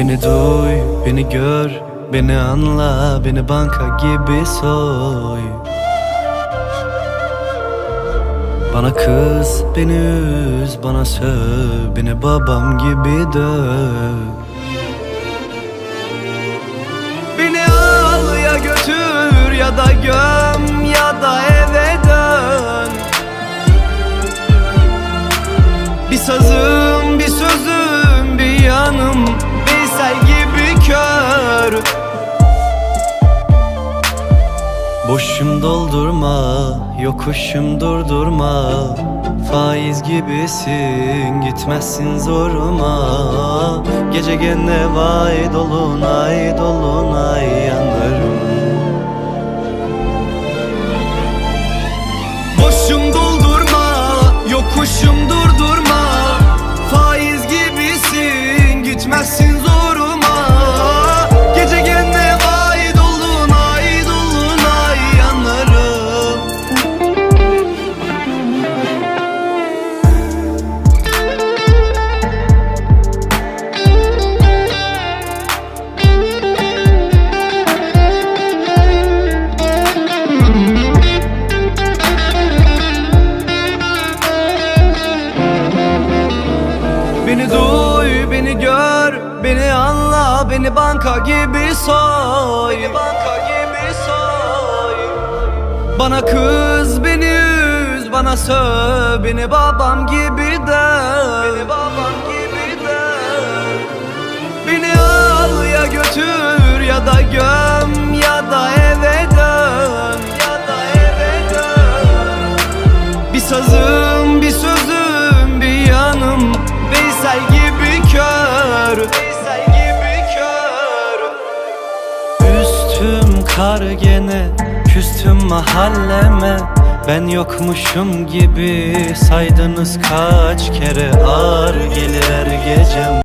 Beni duy, beni gör, beni anla, beni banka gibi soy. Bana kız, beni üz, bana söv, beni babam gibi döv. Beni al ya götür ya da göm ya da eve dön. Bir sazım, Boşum doldurma, yokuşum durdurma. Faiz gibisin, gitmezsin zoruma. Gece gene vay dolunay dolunay yanarım. Boşum doldurma, yokuşum Beni duy, beni gör, beni anla, beni banka gibi soy. Beni banka gibi soy. Bana kız, beni üz, bana söv, beni babam gibi döv Beni babam gibi döv Beni al ya götür ya da göm kar gene Küstüm mahalleme. Ben yokmuşum gibi Saydınız kaç kere Ağır gelir her gecem